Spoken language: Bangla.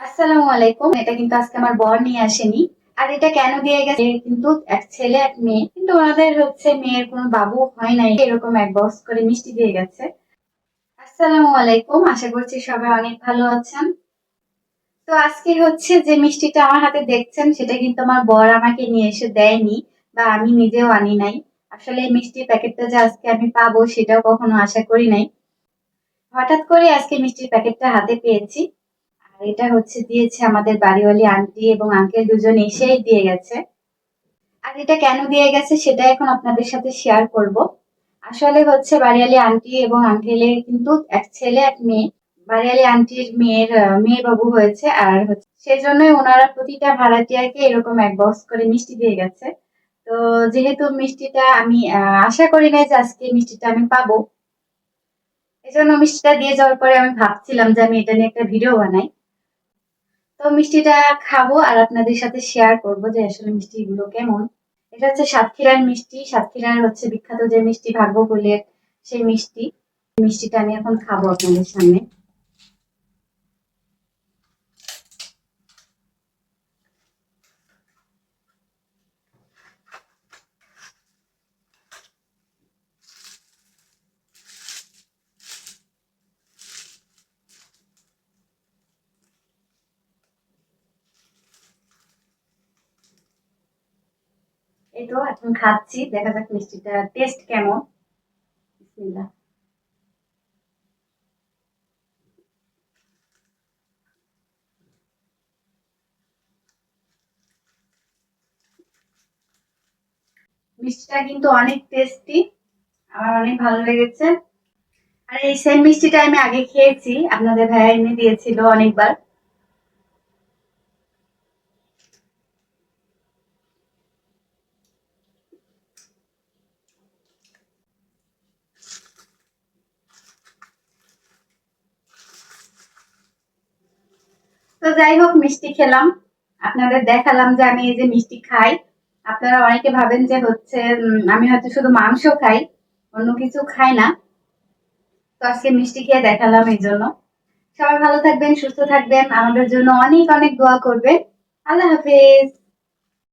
আসসালামু আলাইকুম। এটা কিন্তু আজকে আমার বর নিয়ে আসেনি। আর এটা কেন দিয়ে গেছে? কিন্তু এক ছেলে, এক মেয়ে। কিন্তু ওনাদের হচ্ছে মেয়ের কোনো বাবু হয় নাই। এরকম এক বক্স করে মিষ্টি দিয়ে গেছে। আসসালামু আলাইকুম। আশা করছি সবাই অনেক ভালো আছেন। তো আজকে হচ্ছে যে মিষ্টিটা আমার হাতে দেখছেন, সেটা কিন্তু আমার বর আমাকে নিয়ে এসে দেয়নি বা আমি নিজেও আনি নাই। আসলে এই মিষ্টির প্যাকেটটা যে আজকে আমি পাবো, সেটাও কখনো আশা করি নাই। হঠাৎ করে আজকে মিষ্টির প্যাকেটটা হাতে পেয়েছি। এটা হচ্ছে দিয়েছে আমাদের বাড়িওয়ালি আন্টি এবং আঙ্কেল দুজন এসেই দিয়ে গেছে। আর এটা কেন দিয়ে গেছে সেটা এখন আপনাদের সাথে শেয়ার করব। আসলে হচ্ছে বাড়িওয়ালি আন্টি এবং আঙ্কেলের কিন্তু এক ছেলে, এক মেয়ে। বাড়িওয়ালি আন্টির মেয়ের মেয়ে বাবু হয়েছে আর হচ্ছে সেজন্যই ওনারা প্রতিটা ভাড়াটিয়াকে এরকম এক বক্স করে মিষ্টি দিয়ে গেছে। তো যেহেতু মিষ্টিটা আমি আশা করি নাই যে আজকে মিষ্টিটা আমি পাবো। এজন্য মিষ্টিটা দিয়ে যাওয়ার পরে আমি ভাবছিলাম যে আমি এটা নিয়ে একটা ভিডিও বানাই। তো মিষ্টিটা খাব আর আপনাদের সাথে শেয়ার করব যে আসলে মিষ্টিগুলো কেমন। এটা হচ্ছে সাতক্ষীরার মিষ্টি। সাতক্ষীরার হচ্ছে বিখ্যাত যে মিষ্টি ভাগ্য বলে সেই মিষ্টি। মিষ্টিটা আমি এখন খাব আপনাদের সামনে। এই তো এখন খাচ্ছি, দেখা যাক মিষ্টিটা টেস্ট কেমন। বিসমিল্লাহ। মিষ্টিটা কিন্তু অনেক টেস্টি আমার অনেক ভালো লেগেছে। আর এই সেম মিষ্টিটা আমি আগে খেয়েছি, আপনাদের ভাইয়া এনে দিয়েছিল অনেকবার। তো যাই হোক, মিষ্টি খেলাম। আপনাদের দেখালাম যে আমি এই যে মিষ্টি খাই। আপনারা অনেকে ভাবেন যে হচ্ছে আমি হয়তো শুধু মাংস খাই, অন্য কিছু খাই না। তো আজকে মিষ্টি খেয়ে দেখালাম এই জন্য। সবাই ভালো থাকবেন, সুস্থ থাকবেন। আমাদের জন্য অনেক অনেক দোয়া করবেন। আল্লাহ হাফেজ।